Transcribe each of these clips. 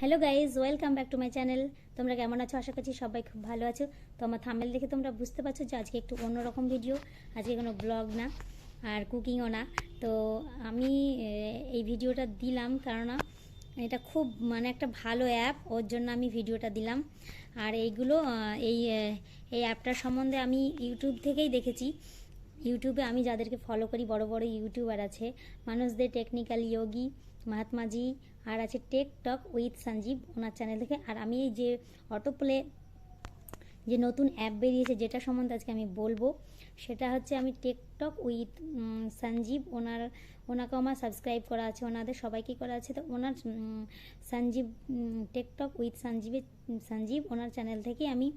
Hello guys welcome back to my channel তোমরা কেমন আছো? আশা করছি সবাই খুব ভালো আছো। তো আমার থামেল দেখে তোমরা বুঝতে পারছ যে আজকে একটু অন্যরকম ভিডিও আজকে কোনো ব্লগ না, আর কুকিংও না। তো আমি এই ভিডিওটা দিলাম কেননা এটা খুব মানে একটা ভালো অ্যাপ ওর জন্য আমি ভিডিওটা দিলাম। আর এইগুলো এই এই অ্যাপটার সম্বন্ধে আমি ইউটিউব থেকেই দেখেছি। ইউটিউবে আমি যাদেরকে ফলো করি, বড় বড় ইউটিউবার আছে। মানুষদের টেকনিক্যাল ইয়োগি মহাত্মাজি আর আছে টেক টক উইথ সঞ্জীব ওনার চ্যানেল থেকে। আর আমি এই যে অটো প্লে যে নতুন অ্যাপ বেরিয়েছে, যেটা সম্বন্ধে আজকে আমি বলব, সেটা হচ্ছে আমি টেকটক উইথ সঞ্জীব ওনার ওনাকে আমার সাবস্ক্রাইব করা আছে, ওনাদের সবাইকে করা আছে। তো ওনার সঞ্জীব টেকটক উইথ সঞ্জীবের, সঞ্জীব ওনার চ্যানেল থেকে আমি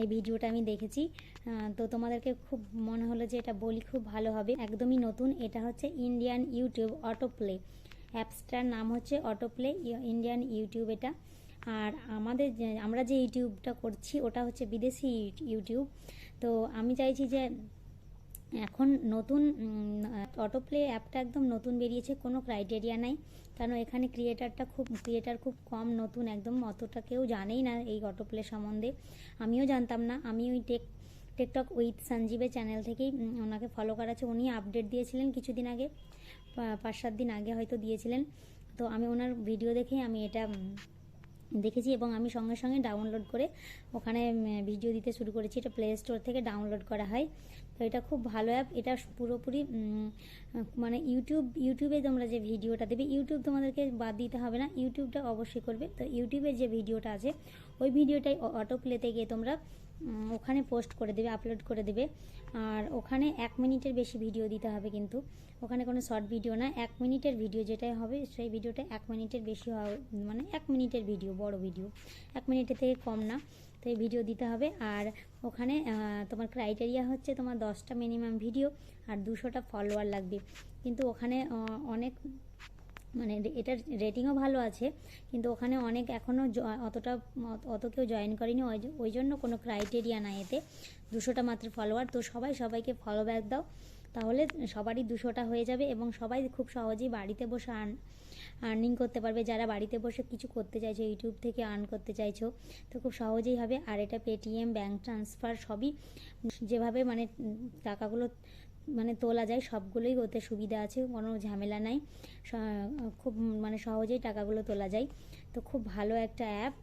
এই ভিডিওটা আমি দেখেছি। তো তোমাদেরকে খুব মনে হলো যে এটা বলি, খুব ভালো হবে। একদমই নতুন, এটা হচ্ছে ইন্ডিয়ান ইউটিউব অটো প্লে অ্যাপসটার নাম হচ্ছে অটো প্লে ইন্ডিয়ান ইউটিউব এটা। আর আমাদের আমরা যে ইউটিউবটা করছি, ওটা হচ্ছে বিদেশি ইউটিউব। তো আমি চাইছি যে, এখন নতুন অটোপ্লে অ্যাপটা একদম নতুন বেরিয়েছে, কোনো ক্রাইটেরিয়া নাই। কারণ এখানে ক্রিয়েটারটা খুব ক্রিয়েটার খুব কম, নতুন একদম অতটা কেউ জানেই না এই অটো প্লে সম্বন্ধে। আমিও জানতাম না আমি ওই টেক টেকটক উইথ সঞ্জীবের চ্যানেল থেকেই ওনাকে ফলো করা আছে। উনি আপডেট দিয়েছিলেন কিছুদিন আগে পাঁচ সাত দিন আগে হয়তো দিয়েছিলেন। তো আমি ওনার ভিডিও দেখেই আমি এটা দেখেছি এবং আমি সঙ্গে সঙ্গে ডাউনলোড করে ওখানে ভিডিও দিতে শুরু করেছি। এটা প্লে স্টোর থেকে ডাউনলোড করা হয়। তো এটা খুব ভালো অ্যাপ এটা পুরোপুরি মানে ইউটিউব ইউটিউবে তোমরা যে ভিডিওটা দেবে ইউটিউব তোমাদেরকে বাদ দিতে হবে না। ইউটিউবটা অবশ্যই করবে। তো ইউটিউবে যে ভিডিওটা আছে ওই ভিডিওটাই অটো প্লেতে গিয়ে তোমরা ওখানে পোস্ট করে দেবে আপলোড করে দেবে। আর ওখানে এক মিনিটের বেশি ভিডিও দিতে হবে কিন্তু। ওখানে কোনো শর্ট ভিডিও না, এক মিনিটের ভিডিও যেটাই হবে, সেই ভিডিওটা এক মিনিটের বেশি হবে মানে এক মিনিটের ভিডিও বড় ভিডিও এক মিনিটের থেকে কম না, তো এই ভিডিও দিতে হবে। আর ওখানে তোমার ক্রাইটেরিয়া হচ্ছে তোমার দশটা মিনিমাম ভিডিও আর দুশোটা ফলোয়ার লাগবে। কিন্তু ওখানে অনেক মানে এটার রেটিংও ভালো আছে, কিন্তু ওখানে অনেক এখনও অতটা অত- কেউ জয়েন করেনি। ওই জন্য কোনো ক্রাইটেরিয়া নাই এতে। দুশোটা মাত্র ফলোয়ার তো সবাই সবাইকে ফলো ব্যাক দাও। তাহলে সবারই দুশোটা হয়ে যাবে এবং সবাই খুব সহজেই বাড়িতে বসে আর্ন আর্নিং করতে পারবে। যারা বাড়িতে বসে কিছু করতে চাইছো ইউটিউব থেকে আর্ন করতে চাইছো, তো খুব সহজেই হবে। আর এটা পেটিএম ব্যাঙ্ক ট্রান্সফার সবই যেভাবে মানে টাকাগুলো মানে তোলা যায়, সবগুলোই ওতে সুবিধা আছে, কোনো ঝামেলা নাই। খুব মানে সহজেই টাকাগুলো তোলা যায়। তো খুব ভালো একটা অ্যাপ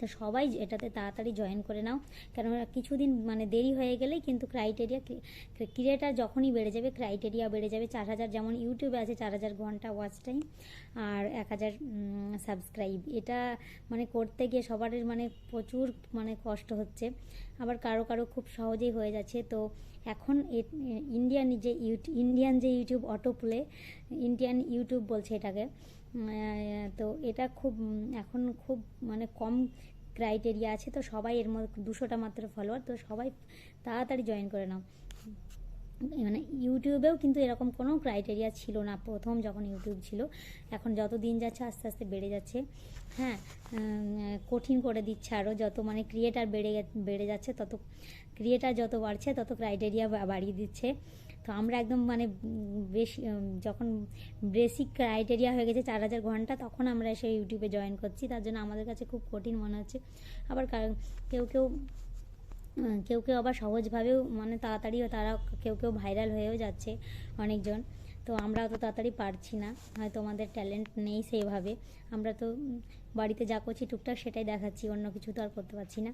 তো সবাই এটাতে তাড়াতাড়ি জয়েন করে নাও। কেননা কিছুদিন মানে দেরি হয়ে গেলেই কিন্তু ক্রাইটেরিয়া ক্রিয়েটার যখনই বেড়ে যাবে ক্রাইটেরিয়া বেড়ে যাবে। চার হাজার যেমন ইউটিউবে আছে, চার হাজার ঘণ্টা ওয়াচ টাইম আর এক হাজার সাবস্ক্রাইব এটা মানে করতে গিয়ে সবার মানে প্রচুর মানে কষ্ট হচ্ছে। আবার কারও কারও খুব সহজেই হয়ে যাচ্ছে। তো এখন ইন্ডিয়ান যে ইউটিউব ইন্ডিয়ান যে YouTube auto play Indian YouTube বলছে এটাকে। তো এটা খুব এখন খুব মানে কম ক্রাইটেরিয়া আছে, তো সবাই এর মধ্যে দুশোটা মাত্র ফলোয়ার তো সবাই তাড়াতাড়ি জয়েন করে নাও। মানে ইউটিউবেও কিন্তু এরকম কোনো ক্রাইটেরিয়া ছিল না, প্রথম যখন ইউটিউব ছিল, এখন যত দিন যাচ্ছে আস্তে আস্তে বেড়ে যাচ্ছে। হ্যাঁ কঠিন করে দিচ্ছে আরও যত মানে ক্রিয়েটার বেড়ে বেড়ে যাচ্ছে, তত ক্রিয়েটার যত বাড়ছে, তত ক্রাইটেরিয়া বাড়িয়ে দিচ্ছে। তো আমরা একদম মানে বেশি যখন বেসিক ক্রাইটেরিয়া হয়ে গেছে চার হাজার ঘণ্টা, তখন আমরা এসে ইউটিউবে জয়েন করছি। তার জন্য আমাদের কাছে খুব কঠিন মনে হচ্ছে। আবার কার- কেউ কেউ কেউ কেউ আবার সহজভাবেও মানে তাড়াতাড়িও তারা কেউ কেউ ভাইরাল হয়েও যাচ্ছে অনেকজন। তো আমরা অত তাড়াতাড়ি পারছি না। হয়তো আমাদের ট্যালেন্ট নেই সেইভাবে। আমরা তো বাড়িতে যা করছি টুকটাক সেটাই দেখাচ্ছি, অন্য কিছু তো আর করতে পারছি না।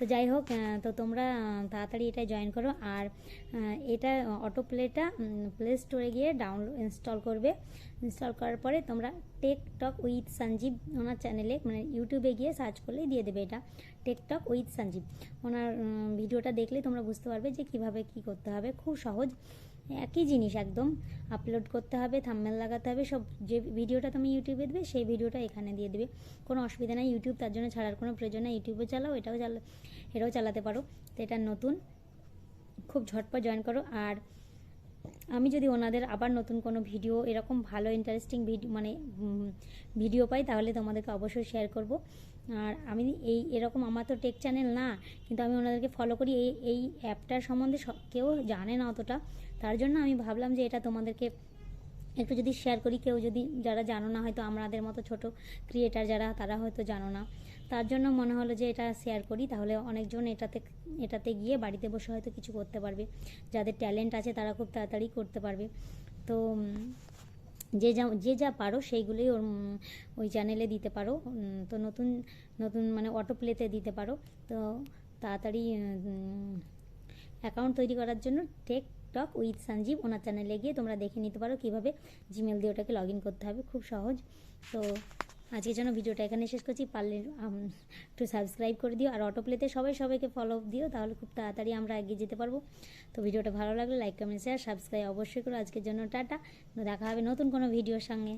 তো যাই হোক তো তোমরা তাড়াতাড়ি এটা জয়েন করো আর এটা অটো প্লেটা প্লে স্টোরে গিয়ে ডাউনলোড ইনস্টল করবে। ইনস্টল করার পরে তোমরা টেকটক উইথ সঞ্জীব ওনার চ্যানেলে মানে ইউটিউবে গিয়ে সার্চ করলেই দিয়ে দেবে এটা। টেকটক উইথ সঞ্জীব ওনার ভিডিওটা দেখলেই তোমরা বুঝতে পারবে যে কীভাবে কি করতে হবে। খুব সহজ। একই জিনিস একদম। আপলোড করতে হবে থাম্বনেল লাগাতে হবে, সব যে ভিডিওটা তুমি ইউটিউবে দেবে, সেই ভিডিওটা এখানে দিয়ে দেবে। কোনো অসুবিধা নেই ইউটিউব তার জন্য ছাড়ার কোনো প্রয়োজন নেই ইউটিউবে চালাও, এটাও চালা, এটাও চালাতে পারো। তো এটা নতুন, খুব ঝটপট জয়েন করো। আর আমি যদি ওনাদের আবার নতুন কোনো ভিডিও এরকম ভালো ইন্টারেস্টিং ভিডিও মানে ভিডিও পাই, তাহলে তোমাদেরকে অবশ্যই শেয়ার করব। আর আমি এই এরকম আমার তো টেক চ্যানেল না, কিন্তু আমি ওনাদেরকে ফলো করি। এই এই অ্যাপটার সম্বন্ধে কেউ জানে না অতটা। তার জন্য আমি ভাবলাম যে এটা তোমাদেরকে একটু যদি শেয়ার করি, কেউ যদি, যারা জানো না, হয়তো আমাদের মতো ছোট ক্রিয়েটার যারা, তারা হয়তো জানো না। তার জন্য মনে হলো যে এটা শেয়ার করি, তাহলে অনেকজন এটাতে এটাতে গিয়ে বাড়িতে বসে হয়তো কিছু করতে পারবে। যাদের ট্যালেন্ট আছে, তারা খুব তাড়াতাড়ি করতে পারবে। তো যে যা যে যা পারো সেইগুলোই ওর ওই চ্যানেলে দিতে পারো। তো নতুন নতুন মানে অটো প্লেতে দিতে পারো। তো তাড়াতাড়ি অ্যাকাউন্ট তৈরি করার জন্য টেক টক উইথ সঞ্জীব ওনার চ্যানেলে গিয়ে তোমরা দেখে নিতে পারো কীভাবে জিমেল দিয়ে ওটাকে লগ ইন করতে হবে। খুব সহজ। তো আজকের জন্য ভিডিওটা এখানে শেষ করছি। পারলে একটু সাবস্ক্রাইব করে দিও। আর অটো প্লেতে সবাই সবাইকে ফলো দিও, তাহলে খুব তাড়াতাড়ি আমরা এগিয়ে যেতে পারব। তো ভিডিওটা ভালো লাগলে লাইক কমেন্ট শেয়ার সাবস্ক্রাইব অবশ্যই করো। আজকের জন্য টাটা। দেখা হবে নতুন কোনো ভিডিওর সঙ্গে।